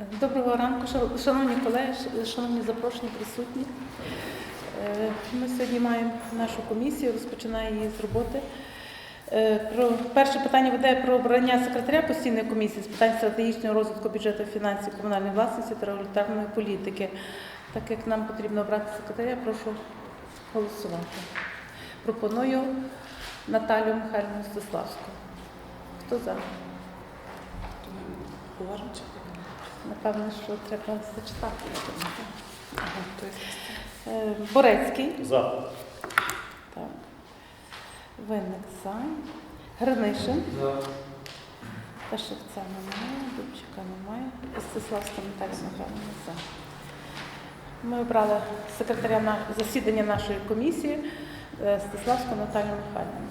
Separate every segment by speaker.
Speaker 1: Доброго ранку, шановні колеги, шановні запрошені присутні. Е, Ми сьогодні маємо нашу комісію, розпочинає її з роботи. Е, перше питання веде про обрання секретаря постійної комісії з питань стратегічного розвитку бюджету фінансів, комунальної власності та регуляторної політики. Так як нам потрібно обрати секретаря, прошу голосувати. Пропоную Наталію Михайлівну Стеславську. Хто за?
Speaker 2: Уважно чи
Speaker 1: Напевно, що треба зачитати.
Speaker 2: Ага,
Speaker 1: Е, Борецький.
Speaker 3: За.
Speaker 1: Так. Винник за. Гринишин.
Speaker 3: За.
Speaker 1: Пашевця немає, Дубчика немає. Стеславська Наталія Михайлівна за. Ми обрали секретаря на засідання нашої комісії е, Стеславську Наталію Михайлівну.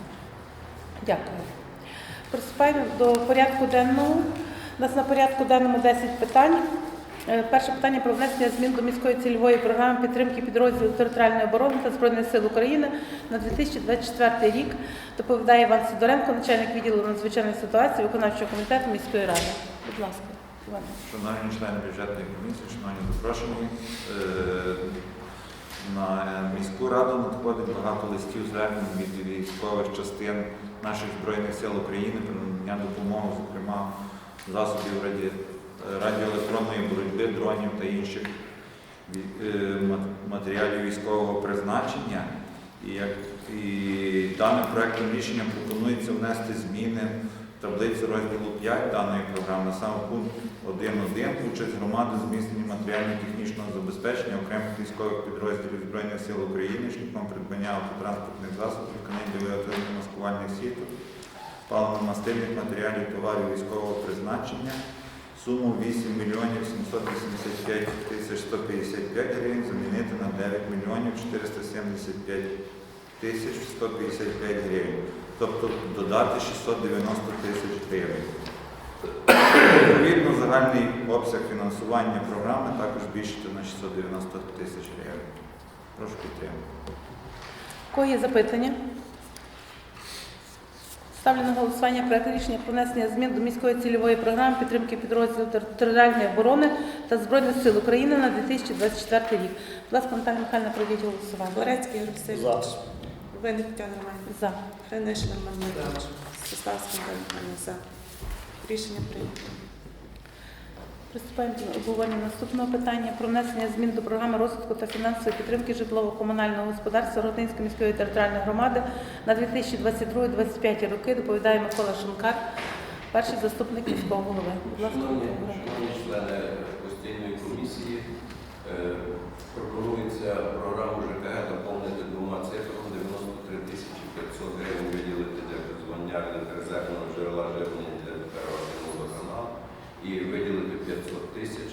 Speaker 1: Дякую. Приступаємо до порядку денного. У нас на порядку денному 10 питань. Е, Перше питання про внесення змін до міської цільової програми підтримки підрозділів територіальної оборони та Збройних сил України на 2024 рік. Доповідає Іван Сидоренко, начальник відділу надзвичайних ситуацій виконавчого комітету міської ради. Будь ласка, Іван.
Speaker 4: Шановні члени бюджетної комісії, шановні запрошені, е, на міську раду надходить багато листів звернень від військових частин наших Збройних сил України про надання допомоги, зокрема засобів раді- радіоелектронної боротьби, дронів та інших е, мат- матеріалів військового призначення. І, як, і даним проектом рішення пропонується внести зміни в таблицю розділу 5 даної програми, саме пункт 1.1 участь громади в зміцненні матеріально-технічного забезпечення окремих військових підрозділів Збройних сил України шляхом придбання автотранспортних засобів, каналів виготовлення маскувальних сіток, паливно-мастильних матеріалів товарів військового призначення. Суму 8 мільйонів 785 тисяч 155 гривень замінити на 9 мільйонів 475 тисяч 155 гривень, тобто додати 690 тисяч гривень. Відповідно, загальний обсяг фінансування програми також збільшити на 690 тисяч гривень. Прошу підтримати.
Speaker 1: Є запитання? Ставлю на голосування проект рішення про внесення змін до міської цільової програми підтримки підрозділів територіальної оборони та Збройних сил України на 2024 рік. Будь ласка, Наталя Михайловна, проведіть голосування.
Speaker 2: Горецький Ігор Васильович.
Speaker 3: За.
Speaker 2: Винник Тетяна Романівна.
Speaker 1: За.
Speaker 2: Гринишин Роман Дмитрович. Стеславська Михайловна. За. Рішення прийнято.
Speaker 1: Приступаємо до обговорення наступного питання про внесення змін до програми розвитку та фінансової підтримки житлово-комунального господарства Ротинської міської територіальної громади на 2022-2025 роки. Доповідає Микола Шункар, перший заступник міського голови. Будь ласка,
Speaker 5: Шановні, члени постійної комісії, е, пропонується програму ЖКГ доповнити двома цифрами 93 тисячі 500 гривень виділити для призвання резервного джерела живлення для переробного водоканалу і виділити 500 тисяч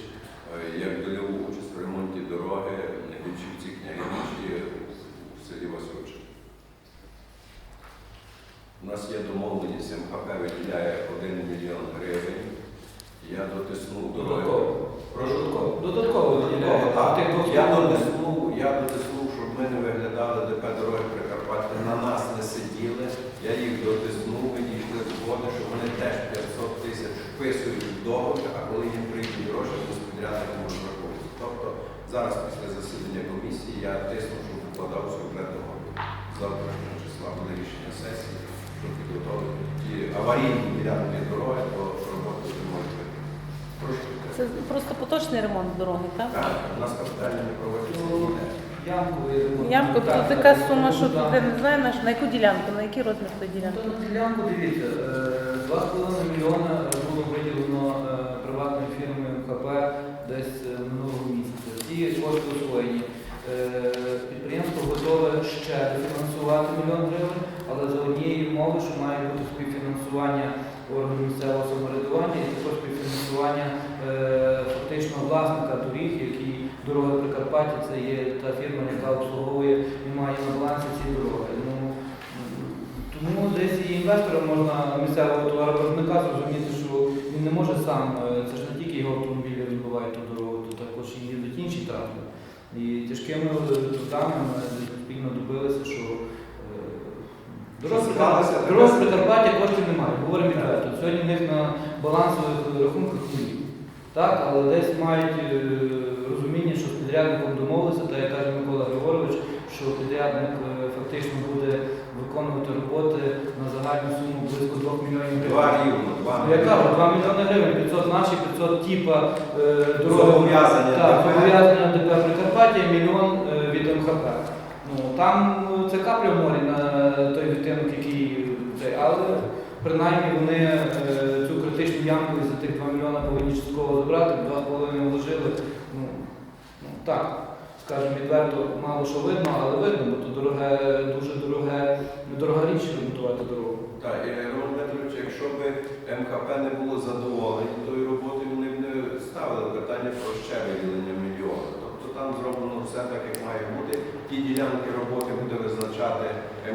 Speaker 5: е, як дольову участь в ремонті дороги Більшівці Княгиничі в селі Васюче. У нас є домовленість, МХП виділяє 1 мільйон гривень. Я дотиснув дороги. Прошу
Speaker 3: Додатково виділяє.
Speaker 5: Так. Я дотиснув, я дотиснув, щоб ми не виглядали ДП дороги Прикарпаття, на нас не сиділи. Я їх дотиснув, ми дійшли згоди, що вони теж 500 тисяч вписують в договір, а коли їм прийдуть гроші, то з підрядником розрахуються. Тобто зараз після засідання комісії я тисну, щоб вкладався вже договір. Завтрашнього числа буде рішення сесії, ті аварійні ділянки дороги, то роботи не можуть бути.
Speaker 1: Це просто поточний ремонт дороги, так?
Speaker 5: Так, у нас капітальні
Speaker 3: Ну. Ямковий ремонт.
Speaker 1: Ямко,
Speaker 3: Так,
Speaker 1: то така
Speaker 3: так,
Speaker 1: сума, що
Speaker 3: так.
Speaker 1: ти не знаєш, на яку ділянку, на який розмір тої
Speaker 3: Ну,
Speaker 1: ділянки?
Speaker 3: то на ділянку дивіться, е, 2,5 мільйона було виділено е, приватною фірмою МКП десь е, минулого місяця. Ці кошти освоєні. Е, Підприємство готове ще дофінансувати мільйон гривень, але за однієї умови, що має бути співфінансування органів місцевого самоврядування і також співфінансування е, фактично власника доріг, який дорога Прикарпаття, це є та фірма, яка обслуговує і має на балансі ці дороги. Ну, тому десь і інвесторам можна місцевого товаровиробника зрозуміти, що він не може сам, е, це ж не тільки його автомобілі розбивають ту дорогу, то також і їздять інші транспорт. І тяжкими е, трудами ми спільно добилися, що е,
Speaker 5: так?
Speaker 3: дорога Прикарпаття коштів немає, говоримо відверто. Сьогодні в них на балансових рахунках нулі. Так, але десь мають е, розуміння, що з підрядником домовилися, та як каже Микола Григорович, що підрядник е, фактично буде виконувати роботи на загальну суму близько 2 мільйонів гривень. Я кажу, 2 мільйони гривень, 500 наші, 500 тіпа е.
Speaker 5: Зобов'язання ДП.
Speaker 3: Прикарпаття, мільйон е, від МХП. Ну, там це капля в морі на той відтинок, який цей, але принаймні вони е, цю критичну ямку за тих 2 мільйони повинні частково забрати, 2,5 вложили. Ну, ну, так, скажімо, відверто, мало що видно, але видно, бо то дороге, дуже дороге, дорога річ ремонтувати дорогу.
Speaker 5: Так, і Роман Дмитрович, якщо б МХП не було задоволені тою роботою, вони б не ставили питання про ще виділення зроблено все так, як має бути. Ті ділянки роботи буде визначати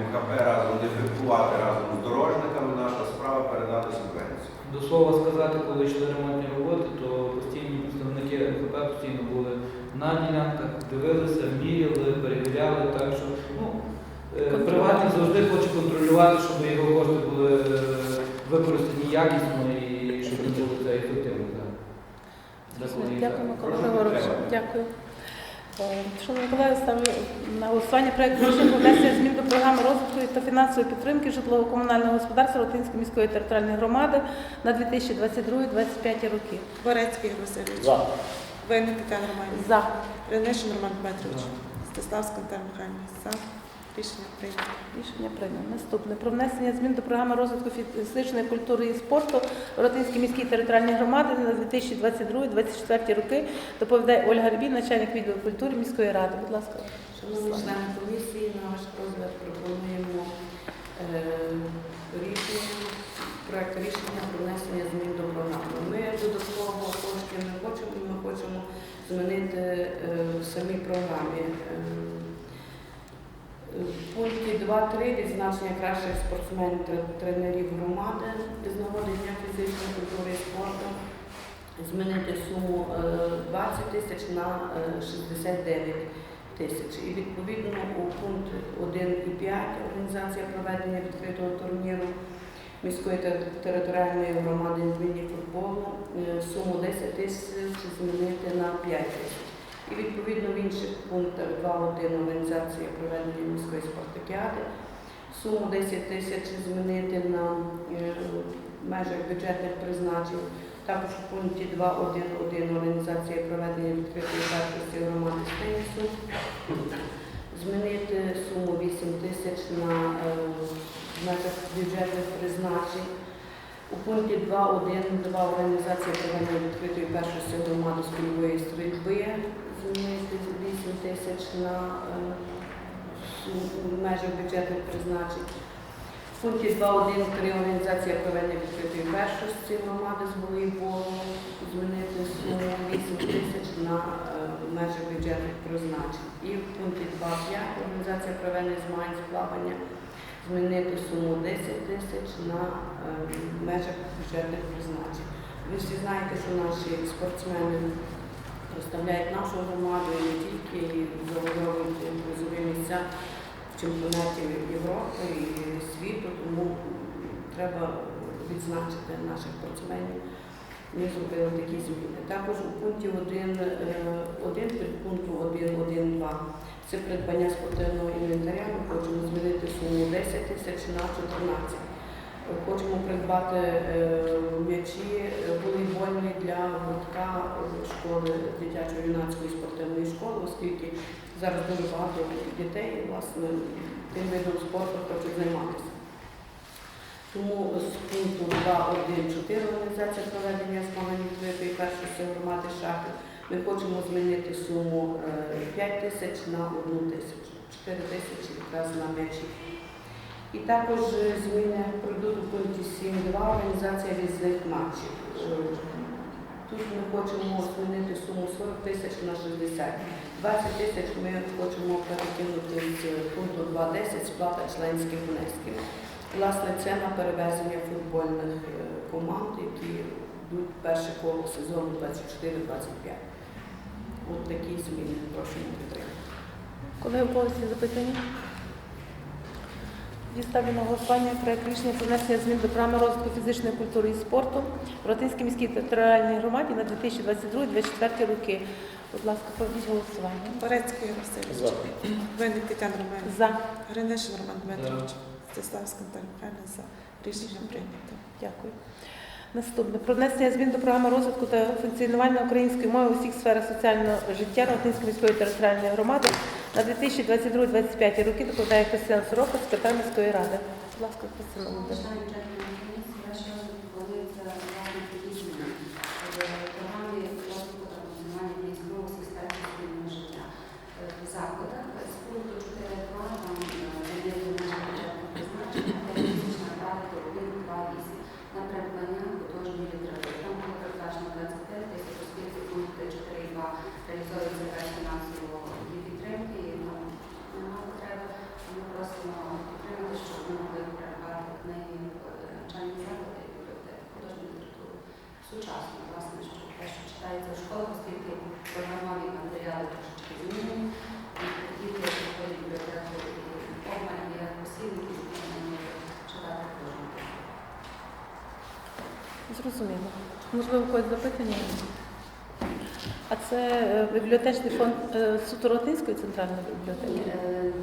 Speaker 5: МХП разом, дефектувати разом з дорожниками. Наша справа передати субвенцію.
Speaker 3: До слова сказати, коли йшли ремонтні роботи, то постійні представники МХП постійно були на ділянках, дивилися, міряли, перевіряли. Так що ну, е, приватник завжди хоче контролювати, щоб його кошти були е, використані якісно і щоб вони були це ефективно. так. Дякую.
Speaker 1: Шановні колеги, ставлю на голосування проект рішення про внесення змін до програми розвитку та фінансової підтримки житлово-комунального господарства Латинської міської територіальної громади на 2022-2025 роки.
Speaker 2: Борецький Васильович.
Speaker 6: За.
Speaker 2: Винник Тетяна Романівна.
Speaker 1: За.
Speaker 2: Ренишин Роман Дмитрович. Стеславська Наталя Михайлівна. За. Рішення прийнято.
Speaker 1: Рішення прийнято. Наступне про внесення змін до програми розвитку фізичної культури і спорту Ротинській міській територіальній громади на 2022-2024 роки. Доповідає Ольга Рябій, начальник відділу культури міської ради. Будь ласка.
Speaker 7: Шановні члени комісії, на ваш розгляд пропонуємо е, рішення, проект рішення про внесення змін до програми. Ми додатково коштів не хочемо, ми хочемо змінити е, в самій програмі. Е, В пункті 2.3 відзначення кращих спортсменів тренерів громади з нагоди Дня фізичної культури і спорту змінити суму е, 20 тисяч на е, 69 тисяч. І відповідно у пункт 1 і 5 організація проведення відкритого турніру міської територіальної громади з міні-футболу е, суму 10 тисяч змінити на 5 тисяч. І відповідно в інших пунктах 2.1 організація проведення міської спартакіади суму 10 тисяч змінити на е, межах бюджетних призначень. Також в пункті 2.1.1 організація проведення відкритої першості громади з тенісу. Змінити суму 8 тисяч на е, межах бюджетних призначень. У пункті 2.1.2 організація проведення відкритої першості громади з польової стрільби. Змінити 8 тисяч на е, межах бюджетних призначень. В пункті 2.1.3 організація проведення відкритої першості громади з волейболу змінити суму 8 тисяч на е, межі бюджетних призначень. І в пункті 2.5 організація проведення змагань з плавання змінити суму 10 тисяч на е, межах бюджетних призначень. Ви всі знаєте, що наші спортсмени представляють нашу громаду і не тільки завойовують призові місця чемпіонатів Європи і світу, тому треба відзначити наших спортсменів. Ми зробили такі зміни. Також у пункті 1, е, 1 підпункту 1.1.2 це придбання спортивного інвентаря. Ми хочемо змінити суму 10 тисяч на 14. Хочемо придбати е, м'ячі е, волейбольні для гуртка е, школи дитячо-юнацької спортивної школи, оскільки зараз дуже багато дітей власне тим видом спорту хочуть займатися. Тому з пункту 2.1.4 організація проведення змагань відкритої першості громади шахи ми хочемо змінити суму е, 5 тисяч на 1 тисячу, 4 тисячі якраз на м'ячі. І також е, зміни пройдуть у пункті 7.2 організація різних матчів. Е, Тут ми хочемо змінити суму 40 тисяч на 60. 20 тисяч ми хочемо перекинути з пункту 2.10 сплата членських внесків. Власне, це на перевезення футбольних е, команд, які йдуть перше коло сезону 24-25. От такі зміни прошу підтримати.
Speaker 1: Колеги, у когось запитання? Ставлю на голосування проект рішення про внесення змін до програми розвитку фізичної культури і спорту в Ротинській міській територіальній громаді на 2022-2024 роки. Будь ласка, проведіть голосування.
Speaker 2: Парецький Ігор Васильович. Винник Тетяна Романівна.
Speaker 1: За.
Speaker 2: Гринишин Роман Дмитрович. Стеславська Наталя Михайлівна. За. Рішення прийнято.
Speaker 1: Дякую. Наступне про внесення змін до програми розвитку та функціонування української мови у всіх сферах соціального життя Ротинської міської територіальної громади на 2022-2025 роки доповідає Христина Сорока, з міської ради. Будь ласка, Христина.
Speaker 6: Заходах з пункту 4.2 там виділено призначення 5 тисяч направити 1.2.8 на придбання художньої літератури. Там було передбачено 25 тисяч, оскільки пункти 4.2 реалізовується без фінансової підтримки, і нам немає потреби. Ми просимо підтримати, щоб ми могли придбати книги в навчальні заклади і бібліотеки, художню літературу сучасну, власне, що те, що читається в школах, оскільки програмові матеріали трошечки змінені, і діти, які ходять в бібліотеку, і обмаль є посібники, які вони можуть читати кожен день.
Speaker 1: Зрозуміло. Можливо, у запитання? А це е, бібліотечний фонд Суторотинської центральної бібліотеки?
Speaker 6: Е,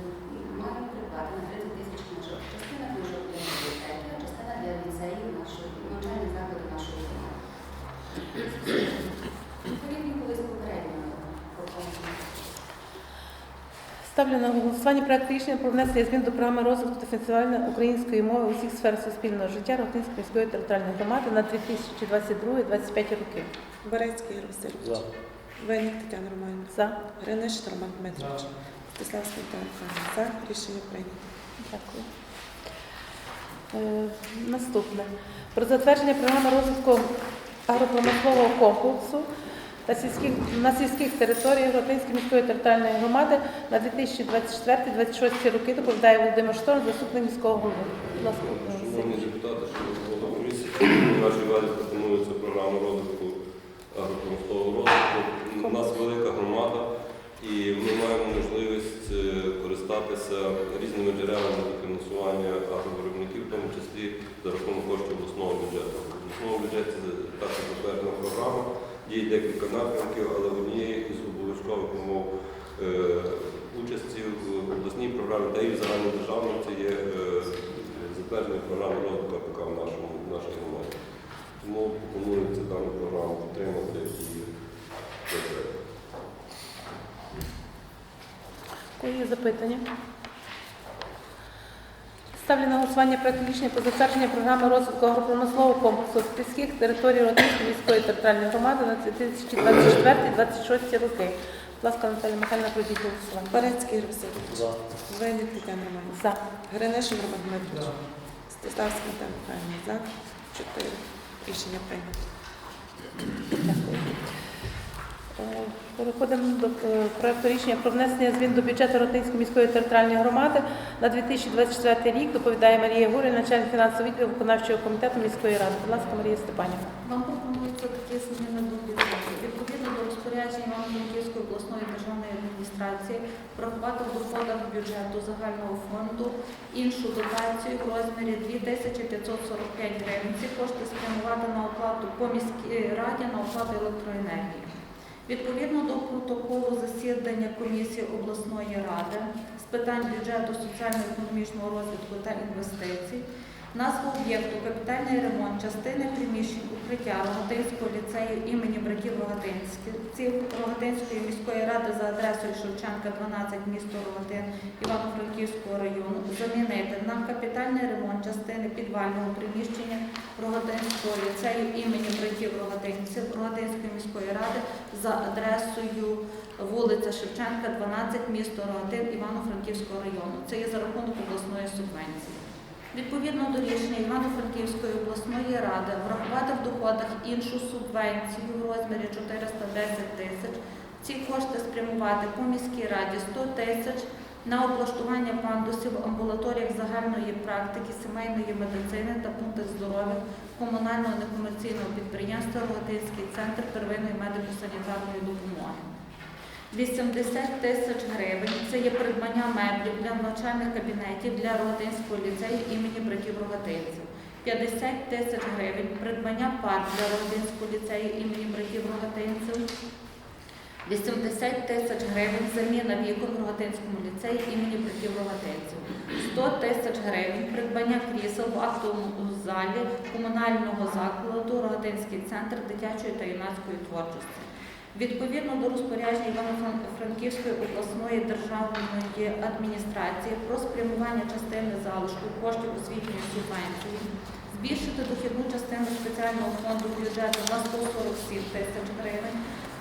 Speaker 6: Маю придбати на 30 тисяч книжок. Частина книжок для бібліотеки, а частина для ліцеїв нашої, навчальних закладів нашої громади. Відповідні колись попередньо пропонували.
Speaker 1: Ставлю на голосування проект рішення про внесення змін до програми розвитку та функціонування української мови у всіх сферах суспільного життя Ротинської міської територіальної громади на 2022-2025 роки.
Speaker 2: Барецький Ігор Васильович. Винник Тетяна Романівна.
Speaker 1: За.
Speaker 2: Гринишин Роман Дмитрович. Стеславська Наталя За. Рішення прийнято.
Speaker 1: Дякую. Е, наступне. Про затвердження програми розвитку агропромислового комплексу та сільських, на сільських територіях Ротинської міської територіальної громади на 2024-2026 роки доповідає Володимир Шторм, заступник міського голови. Будь ласка,
Speaker 8: Шановні депутати, шановні комісії, вашій увазі пропонується програма розвитку агропромислового розвитку. У нас велика громада, і ми маємо можливість е, користатися різними джерелами для фінансування агровиробників, в тому числі за рахунок коштів обласного бюджету. В обласному бюджеті також затверджена програма, є декілька напрямків, але однією із обов'язкових умов е, участі в обласній програмі та і в загальнодержавному це є е, затвердження програми розвитку АПК в нашому в нашій громаді. Тому пропонується дану програму підтримати і.
Speaker 1: Є запитання? Ставлю на голосування проект рішення про затвердження програми розвитку агропромислового комплексу сільських територій Ротинської міської територіальної громади на 2024-2026 роки. Будь ласка, Наталя Михайлівна, пройдіть голосування.
Speaker 2: Парецький Ігор Васильович. Винник Тетяна Романівна.
Speaker 1: За.
Speaker 2: Гринишин Роман Дмитрович. Стеславська Наталя Михайлівна. За. Чотири. Рішення прийнято.
Speaker 1: Дякую. Е, Переходимо до е, проекту рішення про внесення змін до бюджету Ротинської міської територіальної громади на 2024 рік. Доповідає Марія Гурі, начальник фінансового відділу виконавчого комітету міської ради. Будь ласка, Марія Степанівна.
Speaker 9: Вам пропонується такі зміни до бюджету. Відповідно до розпорядження Івано-Франківської обласної державної адміністрації врахувати в доходах бюджету загального фонду іншу дотацію в розмірі 2545 гривень. Ці кошти спрямувати на оплату по міській раді на оплату електроенергії. Відповідно до протоколу засідання комісії обласної ради з питань бюджету, соціально-економічного розвитку та інвестицій, назва об'єкту капітальний ремонт частини приміщень укриття Рогатинського ліцею імені братів Рогатинських Рогатинської міської ради за адресою Шевченка, 12, місто Рогатин Івано-Франківського району замінити на капітальний ремонт частини підвального приміщення Рогатинського ліцею імені братів Рогатинців Рогатинської міської ради за адресою вулиця Шевченка, 12, місто Рогатин Івано-Франківського району. Це є за рахунок обласної субвенції. Відповідно до рішення Івано-Франківської обласної ради врахувати в доходах іншу субвенцію в розмірі 410 тисяч. Ці кошти спрямувати по міській раді 100 тисяч на облаштування пандусів в амбулаторіях загальної практики, сімейної медицини та пунктах здоров'я комунального некомерційного підприємства Рогатинський центр первинної медико-санітарної допомоги. 80 тисяч гривень це є придбання меблів для навчальних кабінетів для Рогатинського ліцею імені братів Рогатинців. 50 тисяч гривень придбання пар для Рогатинського ліцею імені братів Рогатинців. 80 тисяч гривень заміна вікон в Рогатинському ліцеї імені братів Рогатинців. 100 тисяч гривень придбання крісел в актовому залі комунального закладу Рогатинський центр дитячої та юнацької творчості. Відповідно до розпорядження Івано-Франківської обласної державної адміністрації про спрямування частини залишку коштів освітньої субвенції, збільшити дохідну частину спеціального фонду бюджету на 147 тисяч гривень.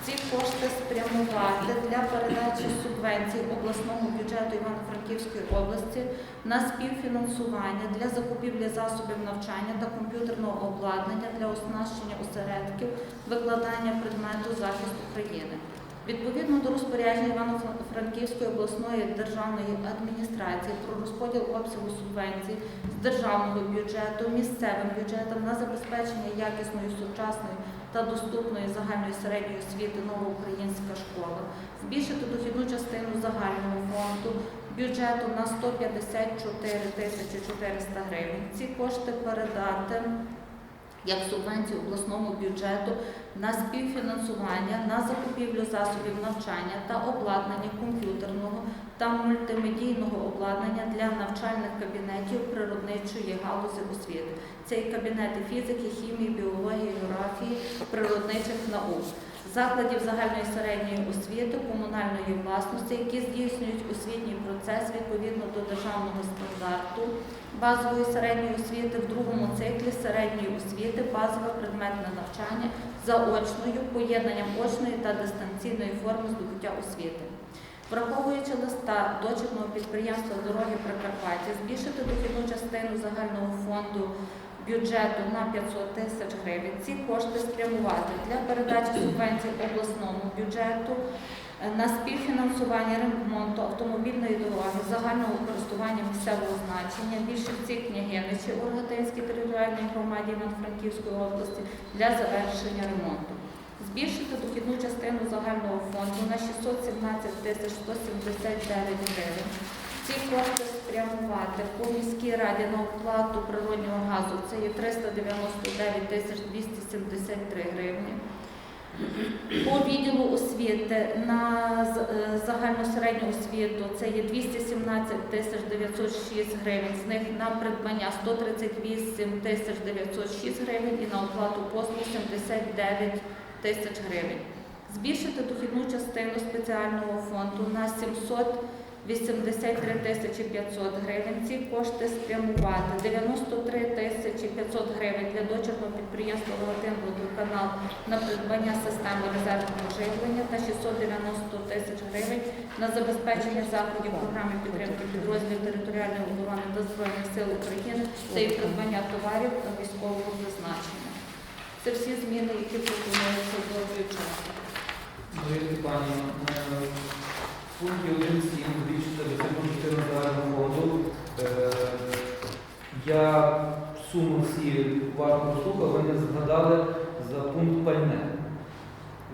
Speaker 9: Ці кошти спрямувати для передачі субвенцій обласному бюджету Івано-Франківської області на співфінансування для закупівлі засобів навчання та комп'ютерного обладнання для оснащення осередків викладання предмету захисту країни. Відповідно до розпорядження Івано-Франківської обласної державної адміністрації про розподіл обсягу субвенцій з державного бюджету місцевим бюджетом на забезпечення якісної сучасної та доступної загальної середньої освіти нова українська школа, збільшити дохідну частину загального фонду бюджету на 154 тисячі 400 гривень. Ці кошти передати як субвенцію обласному бюджету на співфінансування на закупівлю засобів навчання та обладнання комп'ютерного та мультимедійного обладнання для навчальних кабінетів природничої галузі освіти. Це і кабінети фізики, хімії, біології, географії, природничих наук, закладів загальної середньої освіти, комунальної власності, які здійснюють освітній процес відповідно до державного стандарту базової середньої освіти в другому циклі середньої освіти, базове предметне навчання заочною, поєднанням очної та дистанційної форми здобуття освіти. Враховуючи листа дочірного підприємства Дороги Прикарпаття, збільшити дохідну частину загального фонду бюджету на 500 тисяч гривень. Ці кошти спрямувати для передачі субвенцій обласному бюджету е, на співфінансування ремонту автомобільної дороги загального користування місцевого значення Більшівці Княгиничі Оргатинській територіальній громаді Івано-Франківської області для завершення ремонту. Збільшити дохідну частину загального фонду на 617 тисяч 179 гривень. Ці кошти спрямувати по міській раді на оплату природнього газу це є 399 тисяч 273 гривні. По відділу освіти на е, загальну середню освіту це є 217 тисяч 906 гривень, з них на придбання 138 тисяч 906 гривень і на оплату послуг 79 тисяч гривень. Збільшити дохідну частину спеціального фонду на 783 тисячі 500 гривень. Ці кошти спрямувати 93 тисячі 500 гривень для дочірного підприємства Володин водоканал на придбання системи резервного живлення та 690 тисяч гривень на забезпечення заходів програми підтримки підрозділів територіальної оборони та Збройних сил України та і придбання товарів військового призначення. Це всі зміни, які пропонуються до бюджету.
Speaker 3: Дорогі пані, в пункті 1.7 збільшити дохідну частину загального фонду. Я суму всі уважно послухав, ви не згадали за пункт пальне.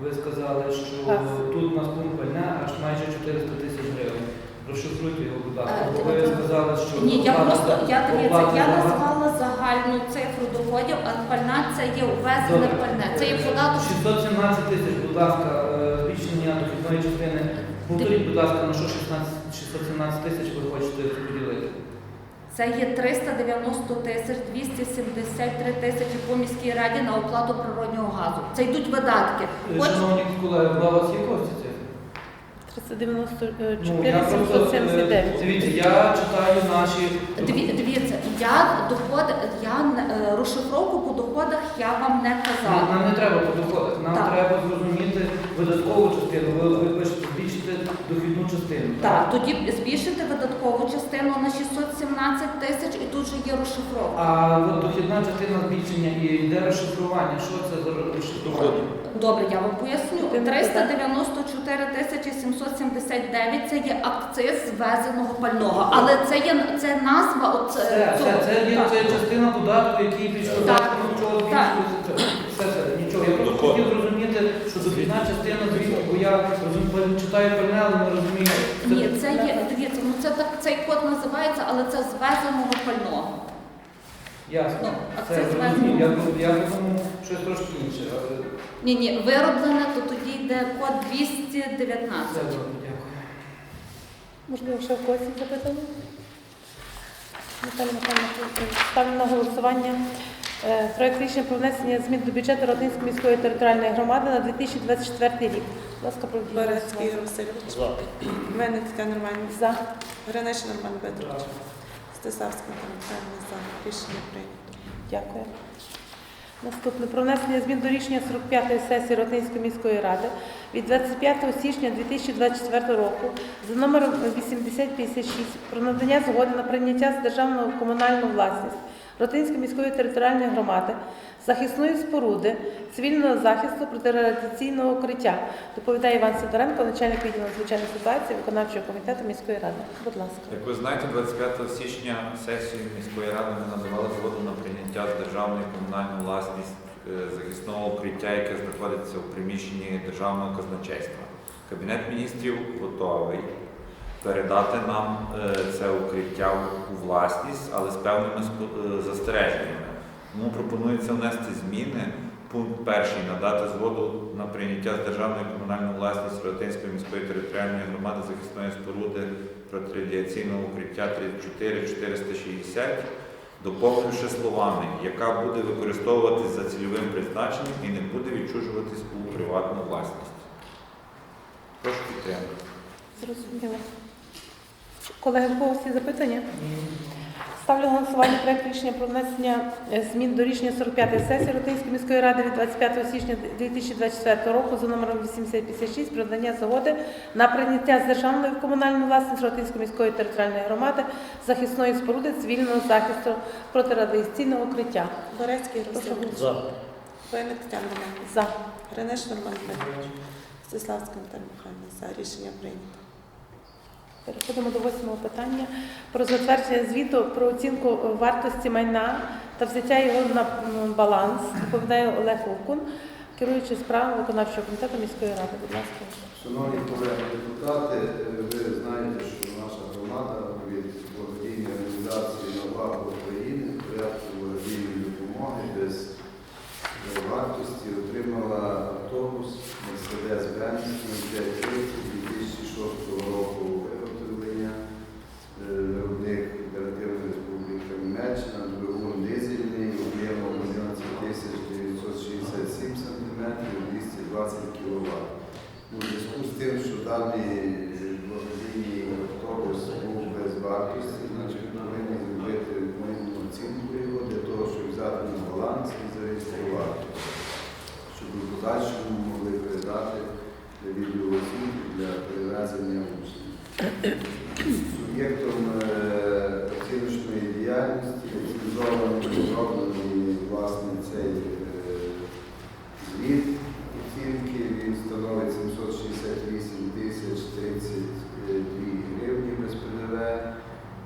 Speaker 3: Ви сказали, що
Speaker 1: Так.
Speaker 3: тут у нас пункт пальне аж майже 400 тисяч гривень. Розшифруйте його, будь ласка.
Speaker 9: Е,
Speaker 3: Бо ви сказали, що
Speaker 9: Ні, я
Speaker 3: оплата-
Speaker 9: просто я дивіться,
Speaker 3: оплата
Speaker 9: я
Speaker 3: за газ-
Speaker 9: назвала загальну цифру доходів, а пальна це є увезене
Speaker 3: Добре.
Speaker 9: пальне. Це є податок.
Speaker 3: 617 тисяч, будь ласка, е, збільшення дохідної частини. Повторіть, будь ласка, на що 16, 617 тисяч ви хочете поділити?
Speaker 9: Це є 390 тисяч 273 тисячі по міській раді на оплату природнього газу. Це йдуть видатки. Хоч
Speaker 3: Шановні колеги, була у вас є кості?
Speaker 1: 394
Speaker 3: Ну, е,
Speaker 1: 779.
Speaker 3: Дивіться, я читаю наші...
Speaker 9: Дві- дивіться, я доходи, я е, розшифровку по доходах я вам не казала.
Speaker 3: нам не треба по доходах, нам
Speaker 9: Так.
Speaker 3: треба зрозуміти видаткову частину. Ви, ви пишете збільшити дохідну частину.
Speaker 9: Так, тоді збільшити видаткову частину на 617 тисяч і тут же є розшифровка.
Speaker 3: А от дохідна частина збільшення і йде розшифрування. Що це за розшифрування?
Speaker 9: Добре, я вам поясню.
Speaker 1: Ти не
Speaker 9: 394 тисячі 779 це є акциз звезеного пального. Але це є це назва от,
Speaker 3: Це,
Speaker 9: е,
Speaker 3: це, це є це частина податку, який пішов
Speaker 9: Так.
Speaker 3: так. Все, все, нічого. Я просто хотів зрозуміти, що дохідна частина, бо я розумію, читаю пальне, але не розумію.
Speaker 9: Ні, це є, дивіться, ну це так, цей код називається, але це звезеного пального.
Speaker 3: Ясно.
Speaker 9: Ну,
Speaker 3: Це
Speaker 9: це
Speaker 3: зрозумів. Я,
Speaker 9: звезено.
Speaker 3: я думав, щось трошки інше.
Speaker 9: Ні, ні, вироблене, то тоді йде код 219.
Speaker 3: добре, дякую.
Speaker 1: Можливо, ще в когось є запитання? Наталя Михайлівна, ставлю на голосування е, проект рішення про внесення змін до бюджету Родинської міської територіальної громади на 2024 рік. Будь ласка, проведіть
Speaker 2: Борецький Ігор. Васильович. Винник Тетяна Романівна.
Speaker 1: За.
Speaker 2: Гринич Роман Петрович. Стасавська Наталя Михайлівна. За. Рішення прийнято.
Speaker 1: Дякую. Наступне. Про внесення змін до рішення 45-ї сесії Ротинської міської ради від 25 січня 2024 року за номером 8056 про надання згоди на прийняття з державного комунальну власність Ротинської міської територіальної громади захисної споруди цивільного захисту протирадіаційного укриття. Доповідає Іван Сидоренко, начальник відділу надзвичайних ситуацій виконавчого комітету міської ради. Будь ласка.
Speaker 4: Як ви знаєте, 25 січня сесією міської ради ми надавали згоду на прийняття з державної комунальної власність е, захисного укриття, яке знаходиться у приміщенні державного казначейства. Кабінет міністрів готовий передати нам е, це укриття у власність, але з певними е, застереженнями. Тому пропонується внести зміни. Пункт перший надати згоду на прийняття з державної комунальної власності Ротинської міської територіальної громади захисної споруди протирадіаційного укриття 34 460, доповнивши словами, яка буде використовуватись за цільовим призначенням і не буде відчужуватись у приватну власність. Прошу підтримати.
Speaker 1: Зрозуміло. Колеги, в когось є запитання? Ставлю голосування проект рішення про внесення е, змін до рішення 45-ї сесії Ротинської міської ради від 25 січня 2024 року за номером 8056 про надання згоди на прийняття з державної в комунальну власність Ротинської міської територіальної громади захисної споруди цивільного захисту протирадіаційного укриття.
Speaker 2: Борецький
Speaker 1: Прошу
Speaker 2: Васильович.
Speaker 1: голосувати.
Speaker 2: Тетяна
Speaker 1: За.
Speaker 2: Гринич Роман Петрович. Михайлівна. За. Рішення прийнято.
Speaker 1: Переходимо до восьмого питання про затвердження звіту про оцінку вартості майна та взяття його на баланс. Доповідає Олег Вовкун, керуючий справами виконавчого комітету міської ради. Будь ласка.
Speaker 10: Шановні колеги депутати, ви знаєте, що наша громада від благодійної організації «Нова України порядку благодійної допомоги без вартості отримала автобус Mercedes-Benz 530 2006 року виготовлення. Е, Виробник Федеративна Республіка Німеччина, двигун дизельний, об'ємом 11 967 см, 220 кВт. У зв'язку з тим, що даний благодійний автобус був без вартості, значить ми повинні зробити мою оцінку його для того, щоб взяти на баланс і зареєструвати, щоб у подальшому могли передати відеооцінку для перевезення учнів. Суб'єктом е, оціночної діяльності оцінзований зроблений власне цей е, звіт оцінки, він становить 768 тисяч 32 гривні без ПДВ.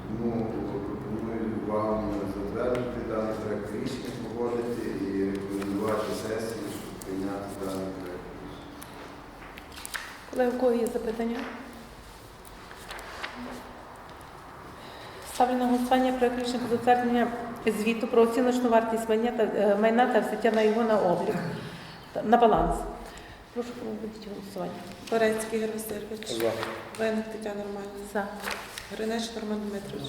Speaker 10: Тому пропоную вам затвердити даний проект рішення, погодити і рекомендувати сесії, щоб прийняти даний проект рішення.
Speaker 1: Колеги, у кого є запитання? Ставлю на голосування проект рішення про затвердження звіту про оціночну вартість майна та, е, майна та взяття на його на облік, на баланс. Прошу проводити голосування.
Speaker 2: Борецький Ігор Васильович. Винник Тетяна Романівна.
Speaker 1: За.
Speaker 2: Гринич Роман Дмитрович.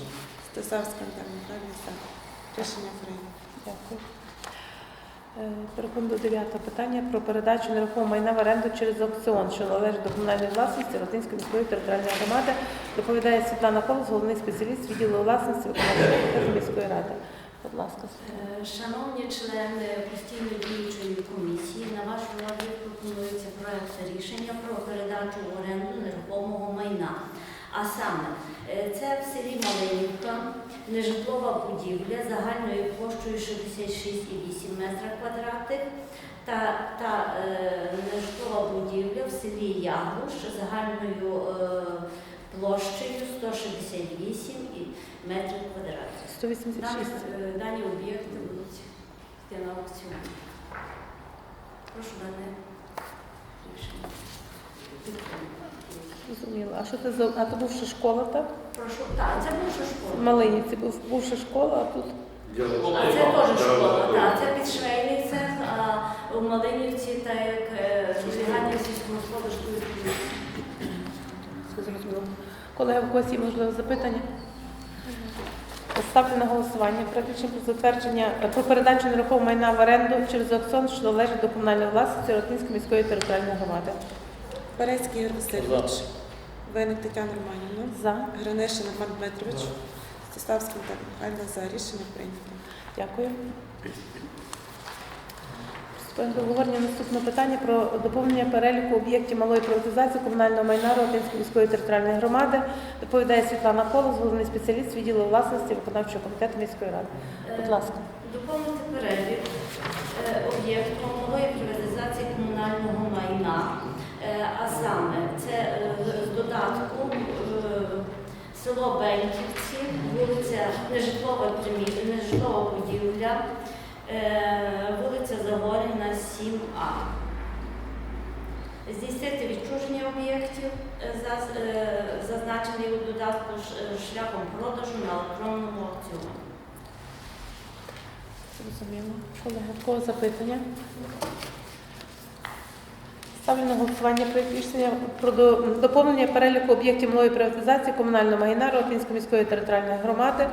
Speaker 2: Стасавська Михайлівна. За. Рішення прийнято.
Speaker 1: Дякую. Е, Переходимо до дев'ятого питання про передачу нерухомого майна в оренду через аукціон, що належить до комунальної власності Ротинської міської територіальної громади. Доповідає Світлана Колос, головний спеціаліст відділу власності виконавчого міської ради. Будь ласка,
Speaker 11: Е, Шановні члени постійної діючої комісії, на ваш розгляд пропонується проект рішення про передачу в оренду нерухомого майна. А саме, е, це в селі Малинівка, нежитлова будівля загальною площею 66,8 метра квадратних та, та е, нежитлова будівля в селі Ягуш загальною е, площею 168 і- метрів квадратних.
Speaker 1: 186.
Speaker 11: Дані, е, дані об'єкти будуть йти на аукціон. Прошу дане рішення.
Speaker 1: А що це за а то бувша школа, так?
Speaker 11: Прошу, так, це бувша школа.
Speaker 1: В Малиніці був бувша школа, а тут
Speaker 11: А це теж школа, так, це підшвейний цех, а у Малинівці, так як е, зберігання сільськогосподарської
Speaker 1: все зрозуміло. Колеги, в когось є можливо запитання? Ставлю на голосування про рішення про затвердження про передачу нерухомого майна в оренду через аукціон, що належить до комунальної власності Ротинської міської територіальної громади.
Speaker 2: Перецький Ігор Васильович. Виник Тетяна Романівна.
Speaker 1: За.
Speaker 2: Гранишин Роман Дмитрович. Стеславський Наталія Михайлівна. За. Рішення прийнято.
Speaker 1: Дякую. Приступаємо до обговорення наступного питання про доповнення переліку об'єктів малої приватизації комунального майна Ротинської міської територіальної громади. Доповідає Світлана Колос, головний спеціаліст відділу власності виконавчого комітету міської ради. Будь ласка.
Speaker 11: Доповнити перелік е, об'єкту малої приватизації комунального майна, Е, а саме це е, з додатку е, село Беньківці, вулиця Нежитлова нежитлова будівля, е, вулиця Загоріна, 7А. Здійснити відчуження об'єктів, е, е, зазначений у додатку е, шляхом продажу на електронному аукціоні.
Speaker 1: Зрозуміло. Колеги, в кого запитання? Ставлю на голосування проєкт рішення про до- доповнення переліку об'єктів малої приватизації комунального майна Ротинської міської територіальної громади.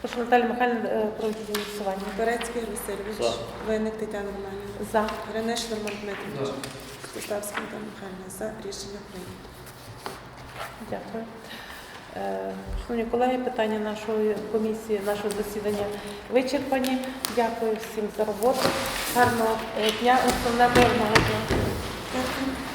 Speaker 1: Прошу Наталі Михайлівна е, проводити голосування.
Speaker 2: Перецький Ігор Васильович. Виник Тетяна Романівна.
Speaker 1: За.
Speaker 2: Гранишин Роман Дмитрович. Стеславський Наталія Михайлівна. За. Рішення прийнято.
Speaker 1: Дякую. Е, Шановні колеги, питання нашої комісії, нашого засідання вичерпані. Дякую всім за роботу. Гарного е, дня, основне мирного дня. Thank you.